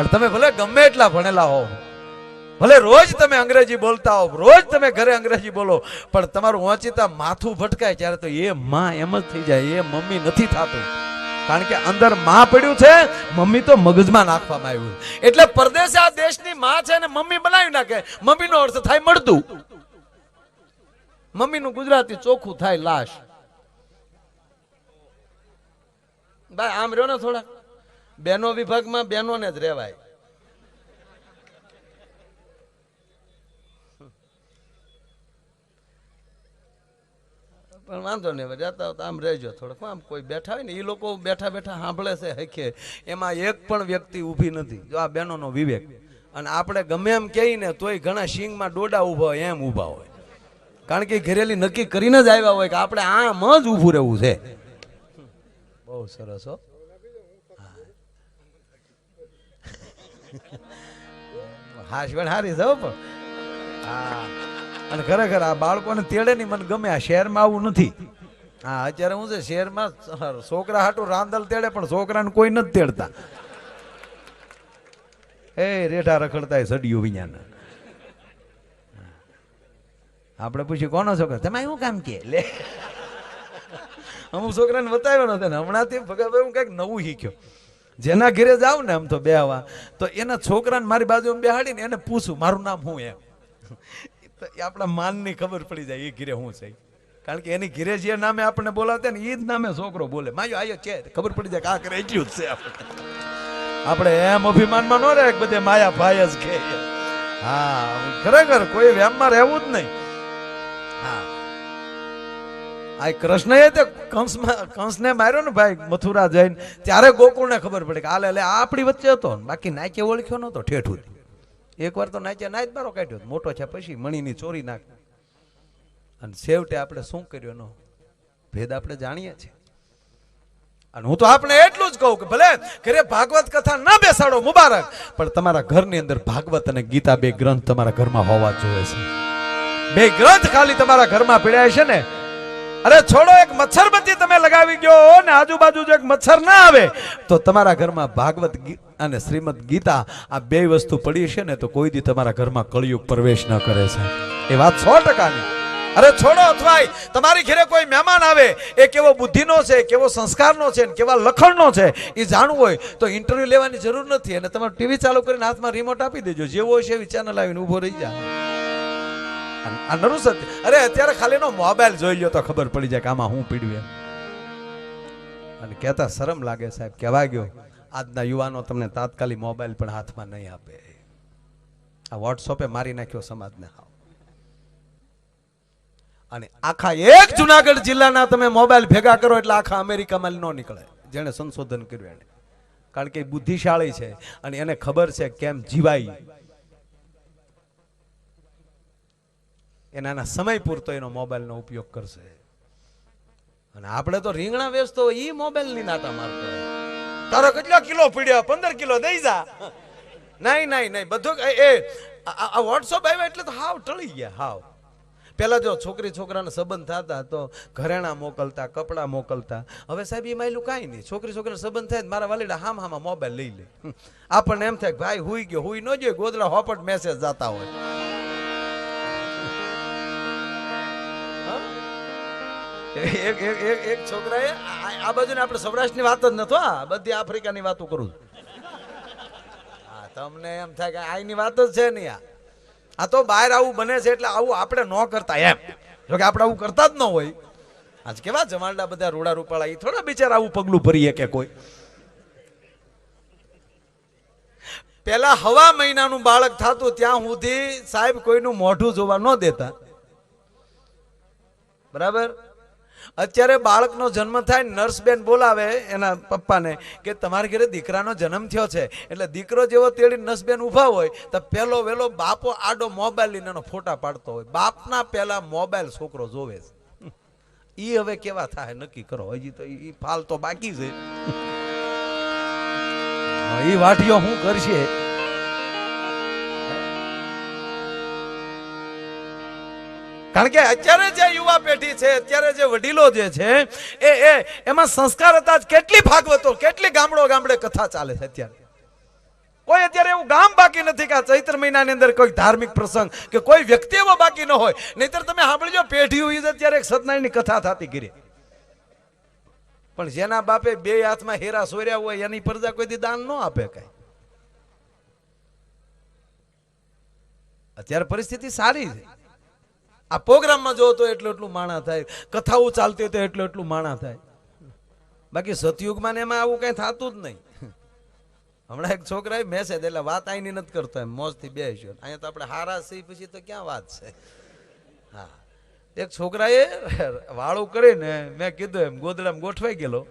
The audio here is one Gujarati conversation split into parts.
અને તમે ભલે ગમે એટલા ભણેલા હો ભલે રોજ તમે અંગ્રેજી બોલતા હો રોજ તમે ઘરે અંગ્રેજી બોલો, પણ તમારું વાંચીતા માથું ભટકાય ત્યારે તો એ માં એમ જ થઈ જાય, એ મમ્મી નથી થતું. કારણ કે અંદરમાં પડ્યું છે, મમ્મી તો મગજમાં નાખવામાં આવ્યું. એટલે પરદેશ આ દેશની માં છે ને મમ્મી બનાવી નાખે. મમ્મીનો અર્થ થાય મળતું મમ્મીનું ગુજરાતી ચોખ્ખું થાય લાશ. ભાઈ, આમ રહ્યો ને થોડા? બેનો વિભાગમાં બેનોને જ રહેવાય. પણ વાંધો નહીં જતા હો તો આમ રહેજો થોડોક. આમ કોઈ બેઠા હોય ને એ લોકો બેઠા બેઠા સાંભળે છે હખે એમાં એક પણ વ્યક્તિ ઊભી નથી. જો આ બહેનોનો વિવેક. અને આપણે ગમે એમ કહીએ ને, તોય ઘણા શિંગમાં ડોડા ઊભા હોય, એમ ઊભા હોય. કારણ કે ઘરેલી નક્કી કરીને જ આવ્યા હોય કે આપણે આમ જ ઊભું રહેવું છે. બહુ સરસ હો. હાશવેણ હારી છે પણ. હા. અને ખરેખર આ બાળકોને તેડે નહીં, મને ગમે આ શહેરમાં આવું નથી. હા, અત્યારે હું છે શહેરમાં છોકરા હાટું રાંદલ તેડે, પણ છોકરાને કોઈ નથી તેડતા. એ રેઠા રખડતા સડિયું વિજ્ઞાન આપણે પૂછ્યું, કોનો છોકરો? તમે શું કામ કે? લે. અમુક છોકરાને બતાવ્યો નતો ને, હમણાંથી ભગવાન હું કંઈક નવું શીખ્યો. જેના ઘરે જાવ ને આમ તો બેહવા, તો એના છોકરાને મારી બાજુ બેહાડીને એને પૂછું, મારું નામ શું એમ? એ આપણા માનની ખબર પડી જાય, એ ઘીરે હું છે? કારણ કે એની ઘીરે જે નામે આપણને બોલાવતા ને એ જ નામે છોકરો બોલે. માયો, આયો છે ખબર પડી જાય કે આ કરે એટલું જ છે આપણે આપણે એમ અભિમાનમાં ન રહે બધે માયા ભાઈ જ કે હા ખરેખર કોઈ વ્યામમાં રહેવું જ નહીં. હા. આ કૃષ્ણએ તે કંસમાં, કંસને માર્યો ને ભાઈ, મથુરા જઈને. ત્યારે ગોકુળને ખબર પડી કે હાલ એટલે આપણી વચ્ચે હતો. ને બાકી નાચે ઓળખ્યો નતો ઠેઠું એકવાર તો નાચે નાચ બારો કાઢ્યો મોટો છે પછી મણીની ચોરી નાખ. અને છેવટે આપણે શું કર્યું એનો ભેદ આપણે જાણીએ છીએ. અને હું તો આપણે એટલું જ કહું કે ભલે ઘરે ભાગવત કથા ના બેસાડો, મુબારક. પણ તમારા ઘરની અંદર ભાગવત અને ગીતા બે ગ્રંથ તમારા ઘરમાં હોવા જોઈએ છે. બે ગ્રંથ ખાલી તમારા ઘરમાં પીડાય છે ને? અરે છોડો, એક મચ્છરબત્તી તમે લગાવી ગયો ને આજુબાજુ જો એક મચ્છર ના આવે, તો તમારા ઘરમાં ભાગવત અને શ્રીમદ ગીતા આ બે વસ્તુ પડી છે ને, તો કોઈ દી તમારા ઘરમાં કળિયુગ પ્રવેશ ન કરે છે. એ વાત સો ટકાની. અરે છોડો અથવા તમારી ઘરે કોઈ મહેમાન આવે, એ કેવો બુદ્ધિનો છે, કેવો સંસ્કારનો છે, ને કેવા લખણનો છે, એ જાણવું હોય, તો ઇન્ટરવ્યુ લેવાની જરૂર નથી. અને તમારે ટીવી ચાલુ કરીને હાથમાં રિમોટ આપી દેજો. જેવો હોય છે એવી ચેનલ આવીને ઊભો રહી જાય આ- સત્ય અરે અત્યારે ખાલી નો મોબાઈલ જોઈ લ્યો તો ખબર પડી જાય કે આમાં હું પીડ્યું અને કહેતા શરમ લાગે સાહેબ, કહેવા ગયો, આજના યુવાનો તમને તાત્કાલિક મોબાઈલ પણ હાથમાં નહીં આપે. આ વોટ્સઅપે મારી નાખ્યો સમાજને હાવ. અને આખા એક જુનાગઢ જિલ્લાના તમે મોબાઈલ ભેગા કરો એટલે આખા અમેરિકામાં ન નીકળે. જેણે સંશોધન કર્યું એને. કારણ કે બુદ્ધિશાળી છે અને એને ખબર છે કેમ જીવાય. એના સમય પૂરતો એનો મોબાઈલનો ઉપયોગ કરશે. અને આપણે તો રીંગણા વેચતો હોય એ મોબાઈલ નાતા મારતો તારો કેટલો કિલો પીડ્યો? પંદર કિલો દઈ જા. નહીં નહીં નહીં બધું એ- આ- વોટ્સઅપ આવ્યા એટલે તો હાવ ટળી ગયા હાવ. પેલા જો છોકરી છોકરાને સંબંધ થતા તો ઘરેણા મોકલતા કપડાં મોકલતા. હવે સાહેબ એ માયલું કાંઈ નહીં. છોકરી છોકરાનો સંબંધ થાય મારા વાલીડા હામ હામાં મોબાઈલ લઈ લે. આપણને એમ થાય કે ભાઈ હુઈ ગયો હુઈ ન જોઈએ ગોદડા હોપટ મેસેજ જાતા હોય. એક એક એક એક છોકરાએ આ- બાજુ બાજુને આપણે સૌરાષ્ટ્રની વાત જ નતો આ બધી આફ્રિકાની વાતો કરું. હા, તમને એમ થાય કે આની વાત જ છે નહીં આ આ તો બહાર આવું બને છે એટલે આવું આપણે ન કરતા એમ. જો કે આપણે આવું કરતા જ ન હોય. આજ કેવા જમાલડા બધા રોડા રૂપાળા એ થોડા બિચારા આવું પગલું ભરીએ કે કોઈ. પેલા હવા મહિનાનું બાળક થતું, ત્યાં સુધી સાહેબ કોઈનું મોઢું જોવા ન દેતા. બરાબર? અત્યારે બાળકનો જન્મ થાય, નર્સબેન બોલાવે એના પપ્પાને કે તમારા ઘરે દીકરાનો જન્મ થયો છે. એટલે દીકરો જેવો તેડી નર્સબેન ઊભા હોય, તો પહેલો વહેલો બાપો આડો મોબાઈલ લઈને એનો ફોટા પાડતો હોય. બાપના પહેલાં મોબાઈલ છોકરો જોવે છે. ઈ હવે કેવા થાય? નક્કી કરો. હજી તો ઈ ફાલ તો બાકી છે. ઈ વાટીઓ શું કરશે? કારણ કે અત્યારે જે યુવા પેઢી છે, અત્યારે જે વડીલો જે છે, એ એ, એમાં સંસ્કાર હતા કેટલી ભાગવતો, કેટલી ગામડો ગામડે કથા ચાલે છે અત્યારે. કોઈ અત્યારે એવું ગામ બાકી નથી કે ચૈત્ર મહિનાની અંદર કોઈ ધાર્મિક પ્રસંગ કે કોઈ વ્યક્તિ એવો બાકી ન હોય. નહીતર તમે સાંભળજો પેઢી હોય અત્યારે એક સત્યનારાયણની કથા થતી ગીરી. પણ જેના બાપે બે હાથમાં હેરા સોર્યા હોય, એની પ્રજા કોઈ દાન ન આપે કઈ. અત્યારે પરિસ્થિતિ સારી છે. આ પ્રોગ્રામમાં જો તો એટલું એટલું માણા થાય. કથાઓ ચાલતી હોય તો એટલું એટલું માણા થાય. બાકી સતયુગમાં ને એમાં આવું કઈ થતું જ નહીં. હમણાં એક છોકરાએ મેસેજ એટલે વાત અહીંની નથી કરતો એમ, મોજથી બેસ્યો અહીંયા તો આપણે હારા સી પછી તો ક્યાં વાત છે? હા. એક છોકરાએ વાળું કરીને મેં કીધું એમ, ગોદડામાં ગોઠવાઈ ગયેલો.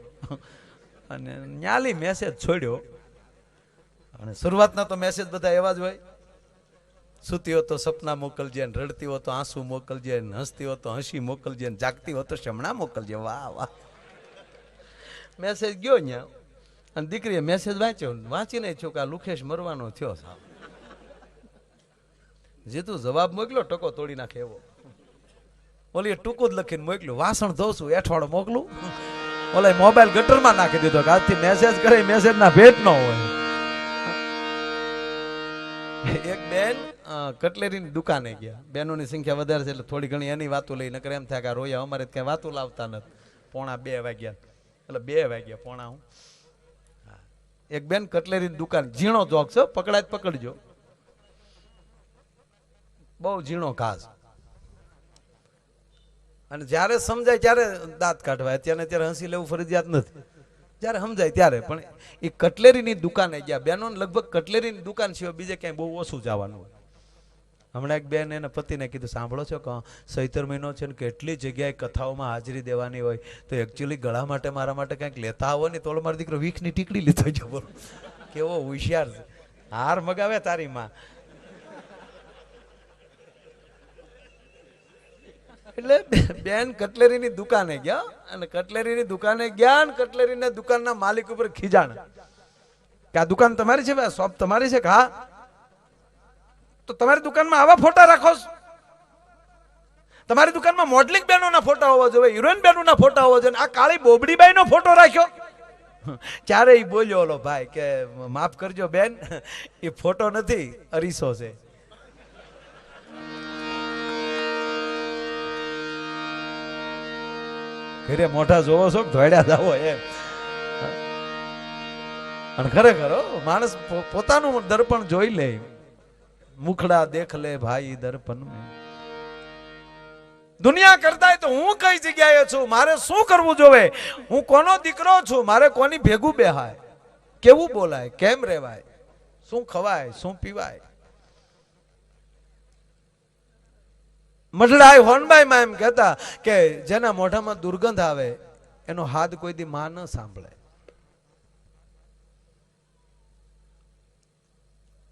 અને ન્યાલી મેસેજ છોડ્યો. અને શરૂઆતના તો મેસેજ બધા એવા જ હોય. સૂતી હો તો સપના મોકલજે ને રડતી હો તો આંસુ મોકલજે ને હસતી હો તો હસી મોકલજે ને જાગતી હો તો શમણા મોકલજે. વાહ વાહ. મેસેજ ગયો અહીંયા અને દીકરીએ મેસેજ વાંચ્યો. વાંચીને છો કે આ લુખેશ મરવાનો થયો સાહેબ જે તું જવાબ મોકલ્યો, ટકો તોડી નાખે એવો. ઓલી ટૂંકું જ લખીને મોકલ્યું. વાસણ ધોઉં છું એઠવાડો મોકલું. ઓલે મોબાઈલ ગટરમાં નાખી દીધો કે આજથી મેસેજ કરે મેસેજ ના ભેટ ન હોય. એક બેન કટલેરીની દુકાને ગયા. બેનોની સંખ્યા વધારે છે એટલે થોડી ઘણી એની વાતો લઈ નકર એમ થાય કે રોયા અમારે કઈ વાતો લાવતા નથી. પોણા બે વાગ્યા. એટલે બે વાગ્યા પોણા હું. એક બેન કટલેરીની દુકાન, ઝીણો ચોક છે પકડાય પકડજો. બહુ ઝીણો ઘાસ. અને જ્યારે સમજાય ત્યારે દાંત કાઢવાય અત્યારે ત્યારે હસી લેવું ફરજિયાત નથી. જ્યારે સમજાય ત્યારે. પણ એ કટલેરીની દુકાને ગયા. બેનો લગભગ કટલેરીની દુકાન સિવાય બીજે ક્યાંય બહુ ઓછું જવાનું હોય. હમણાં એક બેન એના પતિને કીધું, સાંભળો છો કે સૈતર મહિનો છે ને કેટલી જગ્યાએ કથાઓમાં હાજરી દેવાની હોય. તો એકચ્યુઅલી ગળા માટે મારા માટે કંઈક લેતા આવો ને તો મારો દીકરો વીખની ટીકડી લીધો જવો કેવો હોશિયાર છે. હાર મગાવે તારી માં. એટલે બેન કટલેરીની દુકાને ગયા અને કટલેરીની દુકાને ગયા અને કટલેરીના દુકાનના માલિક ઉપર ખીજાણ. કે આ દુકાન તમારી છે ભાઈ શોપ તમારી છે, કે તો તમારી દુકાનમાં આવા ફોટા રાખો તમારી દુકાનમાં મોડલિંગ બહેનોના ફોટા હોવા જોઈએ, હિરોઈન બહેનોના ફોટા હોવા જોઈએ આ કાળી બોબડીબાઈનો ફોટો રાખ્યો. ત્યારે એ બોલ્યો, ઓલો ભાઈ, કે માફ કરજો બેન, એ ફોટો નથી, અરીસો છે. ઘરે મોઢા જોવો છો ધોડ્યા જાવો એ અને ખરેખર માણસ પોતાનું દર્પણ જોઈ લે. મુખડા દેખ લે ભાઈ દર્પણ દુનિયા કરતા તો હું કઈ જગ્યાએ છું? મારે શું કરવું જોવે? હું કોનો દીકરો છું? મારે કોની ભેગું બેહાય? કેવું બોલાય? કેમ રેવાય શું ખવાય? શું પીવાય? મઢડાય હોનબાઈમાં એમ કહેતા કે જેના મોઢામાં દુર્ગંધ આવે, એનો હાથ કોઈ દી માં ન સાંભળે.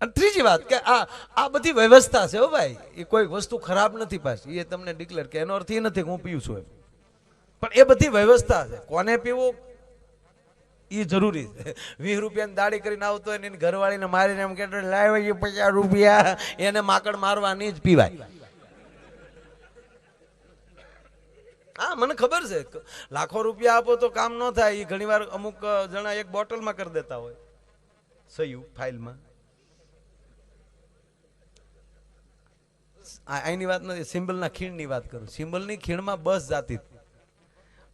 અને ત્રીજી વાત કે આ આ બધી વ્યવસ્થા છે હો ભાઈ, એ કોઈ વસ્તુ ખરાબ નથી પાછી. એ તમને ડિક્લેર કે એનો અર્થ એ નથી હું પીવું છું એમ. પણ એ બધી વ્યવસ્થા છે. કોને પીવું? એ જરૂરી છે. વીસ રૂપિયાની દાડી કરીને આવતો હોય એની ઘરવાળીને મારીને એમ કે લાવ્યો પચાસ રૂપિયા. એને માકડ મારવાની જ પીવાય. હા, મને ખબર છે. લાખો રૂપિયા આપો તો કામ ન થાય. એ ઘણીવાર અમુક જણા એક બોટલમાં કરી દેતા હોય. સહયું ફાઇલમાં. અહીંની વાત નથી, સિમ્બલના ખીણની વાત કરું. સિમ્બલની ખીણમાં બસ જાતી.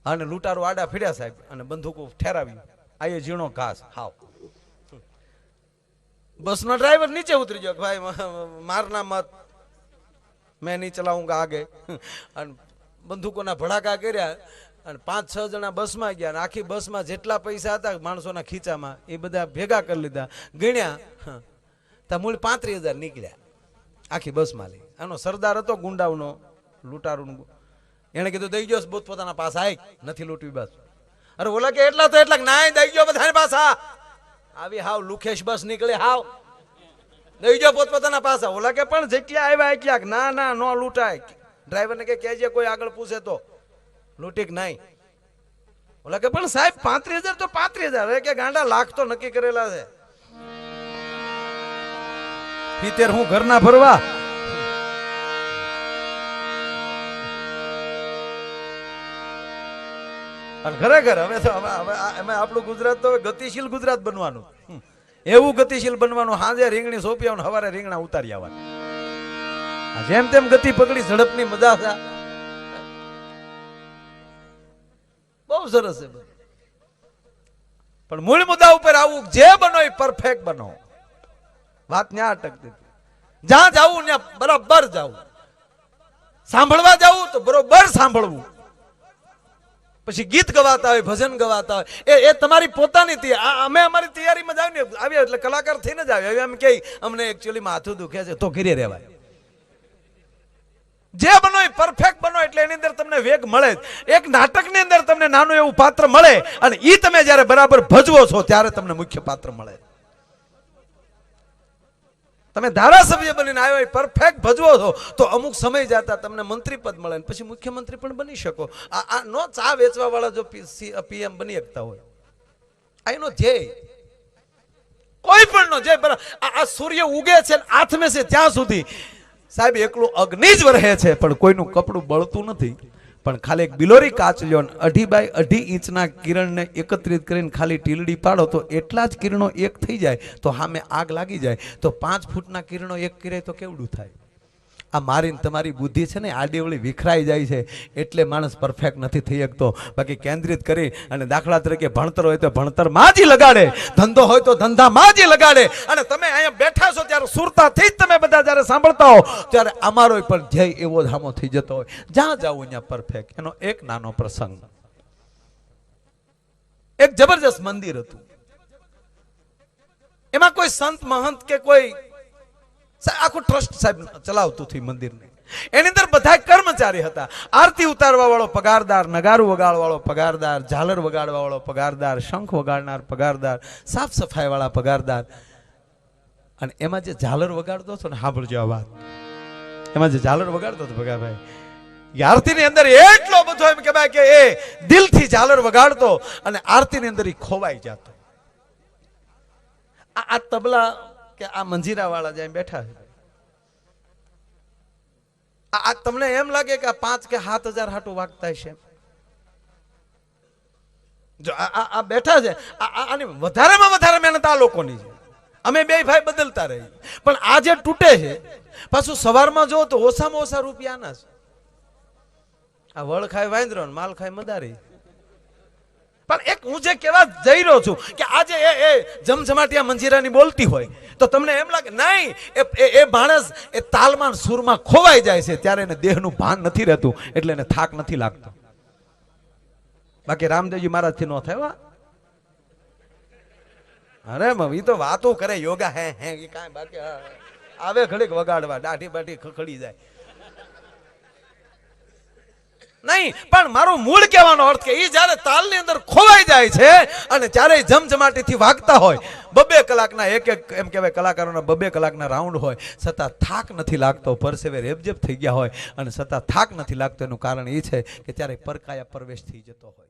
અને લૂંટારો આડા ફેર્યા સાહેબ, અને બંદૂકો ઠેરાવી. આયો ઝીણો ઘાસ. હાવ. બસનો ડ્રાઈવર નીચે ઉતરી ગયો. ભાઈ મારના મત. મેં નહીં ચલાવું આગે અને બંદૂકોના ભડાકા કર્યા અને પાંચ છ જણા બસમાં ગયા અને આખી બસમાં જેટલા પૈસા હતા માણસોના ખીચામાં એ બધા ભેગા કરી લીધા. ગણ્યા. તો મૂળ પાંત્રીસ હજાર નીકળ્યા આખી બસમાં લઈ. આનો સરદાર હતો ગુંડાઓનો લૂંટારૂનો એણે કીધું, દઈ ગયો પોત પોતાના પાસે આય નથી લૂંટવી બસ. અરે ઓલા કે, એટલા તો, એટલા, ના, દઈ ગયો બધાની પાસે. આવી હાવ લુખેશ બસ નીકળે, હાવ. દઈ ગયો પોત પોતાના પાસા. ઓલા કે, પણ જેટલા આવ્યા એટલા. ના ના, ન લૂંટાય. ડ્રાઈવરને કે કહેજે કોઈ આગળ પૂછે તો. લૂંટી કે નહીં. ઓલા કે, પણ સાહેબ, પાંત્રીસ હજાર તો પાંત્રીસ હજાર. કે ગાંડા લાખ તો નક્કી કરેલા છે. પિતેર હું ઘરના ભરવા. અને ખરેખર હવે તો હવે એમાં આપણું ગુજરાત તો ગતિશીલ ગુજરાત બનવાનું. એવું ગતિશીલ બનવાનું સાંજે રીંગણી સોંપી આવવાનું હવારે રીંગણા ઉતારી આવવાના. જેમ તેમ ગતિ પકડી ઝડપની મજા છે બહુ સરસ છે. પણ મૂળ મુદ્દા ઉપર આવું જે બનો એ પરફેક્ટ બનો. વાત ન્યા અટકતી જ્યાં જાવું ત્યાં બરાબર જાવું. સાંભળવા જાવું તો બરોબર સાંભળવું. પછી ગીત ગવાતા હોય, ભજન ગવાતા હોય. એ એ તમારી પોતાની અમે અમારી તૈયારીમાં જ ને આવ્યા એટલે કલાકાર થઈને જ આવ્યા હવે એમ કે, અમને એકચ્યુઅલી માથું દુખે છે, તો ઘીરે રહેવાય. જે બનો એ પરફેક્ટ બનો એટલે એની અંદર તમને વેગ મળે એક નાટકની અંદર તમને નાનું એવું પાત્ર મળે અને એ તમે જ્યારે બરાબર ભજવો છો ત્યારે તમને મુખ્ય પાત્ર મળે. તમે ધારાસભ્ય બનીને આવ્યો પરફેક્ટ ભજવો છો, તો અમુક સમય જતા તમને મંત્રી પદ મળે પછી મુખ્યમંત્રી પણ બની શકો. આ આ નો ચા વેચવા વાળા જો પીએમ બની શકતા હોય. આ એનો ધ્યેય. કોઈ પણ નો જે આ સૂર્ય ઉગે છે આથમે છે ત્યાં સુધી. સાહેબ, એકલું અગ્નિ જ રહે છે, પણ કોઈનું કપડું બળતું નથી. પણ ખાલી એક બિલોરી કાચ લ્યો ને અઢી બાય અઢી ઇંચના કિરણને એકત્રિત કરીને ખાલી ટીલડી પાડો તો એટલા જ કિરણો એક થઈ જાય, તો સામે આગ લાગી જાય. તો પાંચ ફૂટના કિરણો એક કિરે તો કેવડું થાય? આ મારીને તમારી બુદ્ધિ છે ને આડીવળી વિખરાઈ જાય છે. એટલે માણસ પરફેક્ટ નથી થઈ શકતો. બાકી કેન્દ્રિત કરી અને દાખલા તરીકે ભણતર હોય તો ભણતરમાં જ લગાડે. ધંધો હોય તો ધંધામાં જ લગાડે. અને તમે અહીંયા બેઠા છો ત્યારે સુરતાથી જ તમે બધા જ્યારે સાંભળતા હો, ત્યારે અમારો પણ ધ્યેય એવો હામો થઈ જતો હોય. જ્યાં જાવ અહીંયા પરફેક્ટ એનો એક નાનો પ્રસંગ. એક જબરજસ્ત મંદિર હતું. એમાં કોઈ સંત મહંત કે કોઈ આખું ટ્રસ્ટ સાહેબ ચલાવતું ઈ મંદિરને. એની અંદર બધા કર્મચારી હતા. આરતી ઉતારવા વાળો પગારદાર, નગારું વગાડવા વાળો પગારદાર, ઝાલર વગાડવા વાળો પગારદાર, શંખ વગાડનાર પગારદાર, સાફ સફાઈ વાળા પગારદાર. અને એમાં જે ઝાલર વગાડતો હતો ને, સાંભળજો આ વાત. એમાં જે ઝાલર વગાડતો હતો ભગાભાઈ, એ આરતીની અંદર એટલો બધો એમ કહેવાય કે એ દિલથી ઝાલર વગાડતો અને આરતીની અંદર એ ખોવાઈ જતો. આ તબલા કે આ મંજીરા વાળા જ્યાં બેઠા છે. આ તમને એમ લાગે કે પાંચ કે સાત હજાર હાટું વાગતા છે બેઠા છે. વધારેમાં વધારે મહેનત આ લોકોની છે. અમે બે ભાઈ બદલતા રહી. પણ આ જે તૂટે છે, પાછું સવારમાં જો તો ઓછામાં ઓછા રૂપિયાના છે. આ વળ ખાય વાંદરો માલ ખાય મદારી. પણ એક હું જે કહેવા જઈ રહ્યો છું કે આજે એ એ જમજમાટિયા મંજીરાની બોલતી હોય, તો તમને એમ લાગે, નહીં, એ એ- માણસ એ તાલમાં સુરમાં ખોવાઈ જાય છે, ત્યારે એને દેહનું ભાન નથી રહેતું, એટલે એને થાક નથી લાગતો. બાકી રામદેવજી મહારાજથી ન થયો. અરે મમ્મી તો વાતો કરે, યોગા હે હે કાંઈ બાકી આવે ઘડીક વગાડવા, દાઢી બાઢી ખખડી જાય. નહીં, પણ મારું મૂળ કહેવાનો અર્થ કે એ જ્યારે તાલની અંદર ખોવાઈ જાય છે અને જ્યારે જમજમાટીથી વાગતા હોય, બબે કલાકના એક એક એમ કહેવાય કલાકારોના બબે કલાકના રાઉન્ડ હોય, છતાં થાક નથી લાગતો, પરસેવે રેબજેબ થઈ ગયા હોય અને છતાં થાક નથી લાગતો, એનું કારણ એ છે કે ત્યારે પરકાયા પ્રવેશ થઈ જતો હોય.